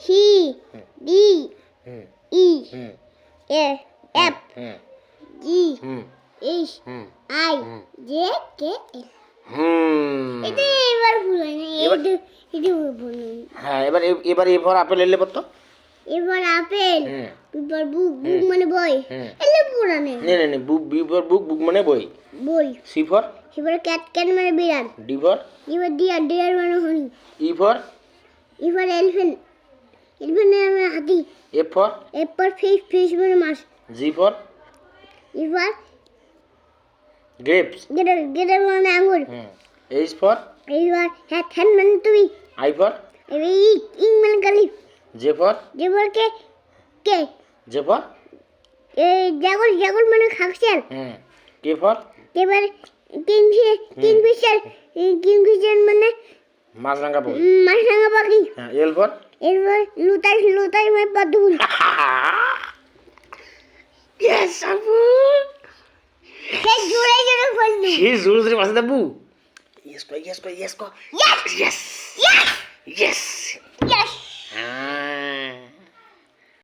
C D hmm A F hmm G hmm H hmm I J K hmm. এটা এবার ভুল না এবার- এটা এটা ভুল হ্যাঁ এবার এ- এবার আপেল এলে পড়তো? এবার আপেল এবার বুক বুক মানে বই। এলে পুরানে নে নে নে বুক বি ফর বুক বুক মানে বই। বই। সি ফর এবার ক্যাট ক্যাট মানে বিড়াল। ডি ফর এবার ডিয়ার ডিয়ার মানে হনি ই ফর এবার এলিফেন্ট এলিফেন্ট মানে হাতি এফ ফর এরপর ফিশ ফিশ মানে মাছ জি ফর এবার গ্রেপস গেটার গেটার মানে আঙুর এইচ ফর এবার হ্যাঁ হ্যান মানে তুমি। আই ফর এবার ই মানে গালি। জে ফর এবার কে? কে? জে ফর এই জাগল জাগল মানে খাকশাল হুম। কে ফর এবার কিংফিশার কিংফিশার কিংফিশার মানে মাছরাঙ্গা বই মাছরাঙ্গা পাখি হ্যাঁ এল ফর এরপর লুতাই লুতাই মানে পদ্মফুল ইয়েস আপু সে জুড়ে জুড়ে বললু সে জোরে জোরে মাছ দাবু ইয়েস কো ইয়েস কো ইয়েস কো ইয়েস ইয়েস